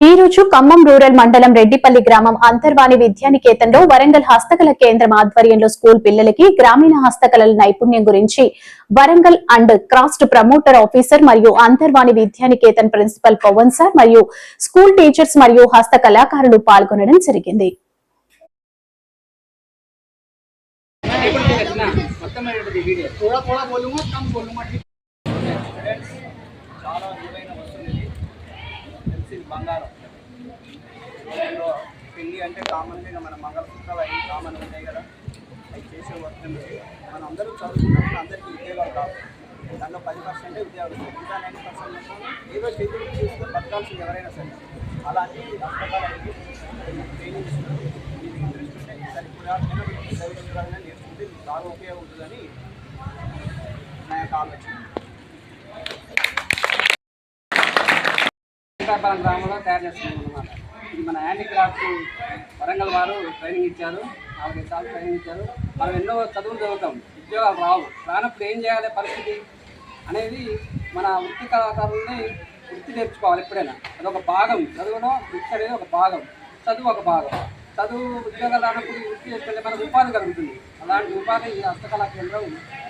ఈ రోజు ఖమ్మం రూరల్ మండలం రెడ్డిపల్లి గ్రామం అంతర్వాణి విద్యానికేతన్లో వరంగల్ హస్తకళ కేంద్రం ఆధ్వర్యంలో స్కూల్ పిల్లలకి గ్రామీణ హస్తకళల నైపుణ్యం గురించి Warangal and craft promoter officer మరియు అంతర్వాణి విద్యానికేతన్ ప్రిన్సిపల్ పవన్ సార్ మరియు స్కూల్ టీచర్స్ మరియు హస్త కళాకారులు పాల్గొనడం జరిగింది. చాలా బంగారం. ఇందులో పెళ్ళి అంటే కామన్గా మన మంగళసూత్రాలు అవి కామన్ ఉంటాయి కదా. అవి చేసే వస్తువు మనం అందరూ చదువుకున్నప్పుడు అందరికీ ఉద్యోగాలు కావు దాంట్లో పది పర్సెంటే ఉద్యోగాలు వస్తాయి. ఇంకా నైన్ పర్సెంట్ ఏదో చేతులు తీసుకొని బతకాల్సింది ఎవరైనా సరే. అలాంటి హస్తకాలకి ట్రైనింగ్ ఇస్తుంది మీకు ఇంట్రెస్ట్ ఉంటే ఈసారి నేర్చుకుంటే మీకు బాగా ఉపయోగం ఉంటుందని నా యొక్క ఆలోచన. శ్రీకాకుళం గ్రామంలో తయారు చేస్తున్నాం అనమాట ఇది మన హ్యాండిక్రాఫ్ట్ వరంగల్ వారు ట్రైనింగ్ ఇచ్చారు. నాలుగైదు సార్లు ట్రైనింగ్ ఇచ్చారు. మనం ఎన్నో చదువులు చదువుతాం. ఉద్యోగాలు రావు. రానప్పుడు ఏం చేయాలి పరిస్థితి? అనేది మన వృత్తి కళాకారుల్ని వృత్తి నేర్చుకోవాలి ఎప్పుడైనా. అదొక భాగం. చదువులో వృత్తి అనేది ఒక భాగం. చదువు ఒక భాగం. చదువు ఉద్యోగాలు రానప్పుడు వృత్తి చేసుకుంటే మనకు ఉపాధి కలుగుతుంది. అలాంటి ఉపాధి ఈ హస్తకళా కేంద్రం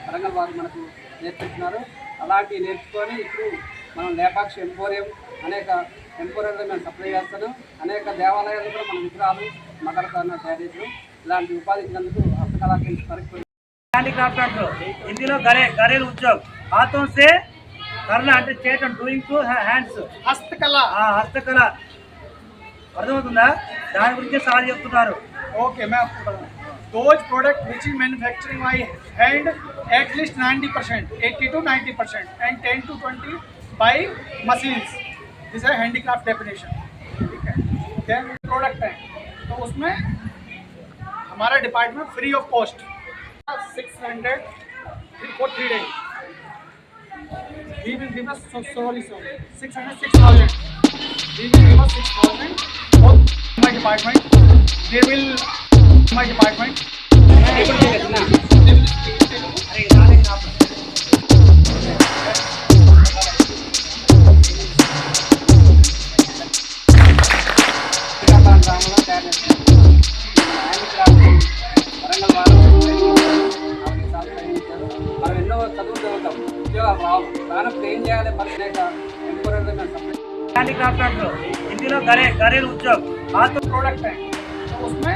వరంగల్ వారు మనకు నేర్పిస్తున్నారు. అలాంటివి నేర్చుకొని ఇప్పుడు మనం లేపాక్షి ఎంపోరియం అనేక టెంపరీగా మేము సప్లై చేస్తాను అనేక దేవాలయాలు కూడా మన విగ్రహాలు మగలతో తయారు ఇలాంటి ఉపాధించినందుకు హస్తకళా పరిస్థితులు హ్యాండిక్రాఫ్ట్ అంటారు ఇందులో గరే గరేలు ఉద్యోగం. హాతో సే అంటే చేయటం డూయింగ్ టు హ్యాండ్స్ హస్తకళ. హస్తకళ. అర్థమవుతుందా? దాని గురించి సార్ చెప్తున్నారు. Okay ma'am. Those products which is manufacturing by hand at least 90%, 80 to 90% and 10 to 20. This है हैंडीक्राफ्ट डेफिनेशन ठीक है? देन प्रोडक्ट है तो उसमें हमारा department free of cost six hundred three four three day department they will my department మనం ఎన్నో చదువులు చదువుతాం ఉద్యోగాలు రావు రానప్పుడు ఏం చేయాలి పరిస్థితి ఎంపోరియంలో మేము సప్లై హ్యాండిక్రాఫ్ట్ అంటారు హిందీలో గరే గరేలు ఉద్యోగ్ హాతో प्रोडक्ट है तो उसमें